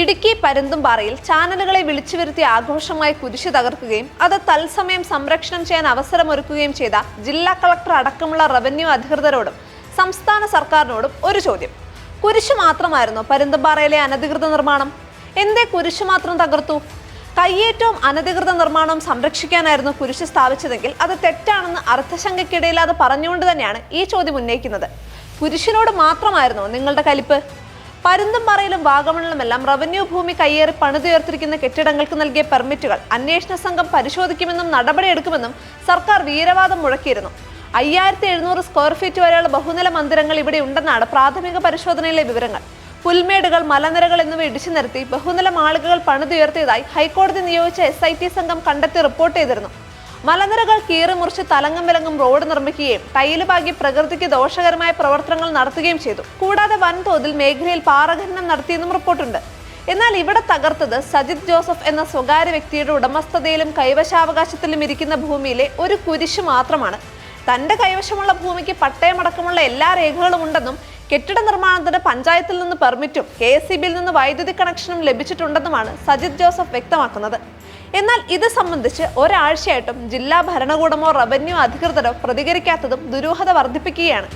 ഇടുക്കി പരുന്തുംപാറയിൽ ചാനലുകളെ വിളിച്ചു വരുത്തി ആഘോഷമായി കുരിശു തകർക്കുകയും അത് തത്സമയം സംരക്ഷണം ചെയ്യാൻ അവസരമൊരുക്കുകയും ചെയ്ത ജില്ലാ കളക്ടർ അടക്കമുള്ള റവന്യൂ അധികൃതരോടും സംസ്ഥാന സർക്കാരിനോടും ഒരു ചോദ്യം. കുരിശു മാത്രമായിരുന്നു പരുന്തുംപാറയിലെ അനധികൃത നിർമ്മാണം? എന്തേ കുരിശു മാത്രം തകർത്തു? കയ്യേറ്റവും അനധികൃത നിർമ്മാണവും സംരക്ഷിക്കാനായിരുന്നു കുരിശ് സ്ഥാപിച്ചതെങ്കിൽ അത് തെറ്റാണെന്ന് അർത്ഥശങ്കയ്ക്കിടയില്ലാതെ പറഞ്ഞുകൊണ്ട് തന്നെയാണ് ഈ ചോദ്യം ഉന്നയിക്കുന്നത്. കുരിശിനോട് മാത്രമായിരുന്നു നിങ്ങളുടെ കലിപ്പ്? പരുന്തുംപാറയിലും വാഗമണിലുമെല്ലാം റവന്യൂ ഭൂമി കയ്യേറി പണിതുയർത്തിരിക്കുന്ന കെട്ടിടങ്ങൾക്ക് നൽകിയ പെർമിറ്റുകൾ അന്വേഷണ സംഘം പരിശോധിക്കുമെന്നും നടപടിയെടുക്കുമെന്നും സർക്കാർ വീരവാദം മുഴക്കിയിരുന്നു. അയ്യായിരത്തി എഴുന്നൂറ് സ്ക്വയർ ഫീറ്റ് വരെയുള്ള ബഹുനില മന്ദിരങ്ങൾ ഇവിടെ ഉണ്ടെന്നാണ് പ്രാഥമിക പരിശോധനയിലെ വിവരങ്ങൾ. പുൽമേടുകൾ മലനിരകൾ എന്നിവ ഇടിച്ചു നിരത്തി ബഹുനില മാളികകൾ പണിതുയർത്തിയതായി ഹൈക്കോടതി നിയോഗിച്ച എസ് സംഘം കണ്ടെത്തി റിപ്പോർട്ട് ചെയ്തിരുന്നു. മലനിരകൾ കീറിമുറിച്ച് തലങ്ങും വിലങ്ങും റോഡ് നിർമ്മിക്കുകയും ടൈൽ പാകി പ്രകൃതിക്ക് ദോഷകരമായ പ്രവർത്തനങ്ങൾ നടത്തുകയും ചെയ്തു. കൂടാതെ വൻതോതിൽ മേഖലയിൽ പാറഖനനം നടത്തിയെന്നും റിപ്പോർട്ടുണ്ട്. എന്നാൽ ഇവിടെ തകർത്തത് സജിത് ജോസഫ് എന്ന സ്വകാര്യ വ്യക്തിയുടെ ഉടമസ്ഥതയിലും കൈവശാവകാശത്തിലും ഇരിക്കുന്ന ഭൂമിയിലെ ഒരു കുരിശ് മാത്രമാണ്. തന്റെ കൈവശമുള്ള ഭൂമിക്ക് പട്ടയമടക്കമുള്ള എല്ലാ രേഖകളും ഉണ്ടെന്നും കെട്ടിട നിർമ്മാണത്തിന് പഞ്ചായത്തിൽ നിന്ന് പെർമിറ്റും കെ നിന്ന് വൈദ്യുതി കണക്ഷനും ലഭിച്ചിട്ടുണ്ടെന്നുമാണ് സജിത് ജോസഫ് വ്യക്തമാക്കുന്നത്. എന്നാൽ ഇത് സംബന്ധിച്ച് ഒരാഴ്ചയായിട്ടും ജില്ലാ ഭരണകൂടമോ റവന്യൂ അധികൃതരോ പ്രതികരിക്കാത്തതും ദുരൂഹത വർദ്ധിപ്പിക്കുകയാണ്.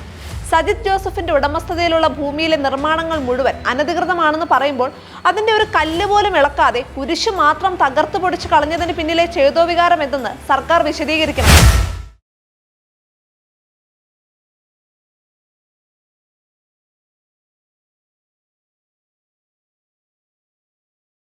സജിത് ജോസഫിന്റെ ഉടമസ്ഥതയിലുള്ള ഭൂമിയിലെ നിർമ്മാണങ്ങൾ മുഴുവൻ അനധികൃതമാണെന്ന് പറയുമ്പോൾ അതിന്റെ ഒരു കല്ല് പോലും ഇളക്കാതെ കുരിശ് മാത്രം തകർത്തു പൊടിച്ച് കളഞ്ഞതിന് പിന്നിലെ ചേതോവികാരം എന്തെന്ന് സർക്കാർ വിശദീകരിക്കണം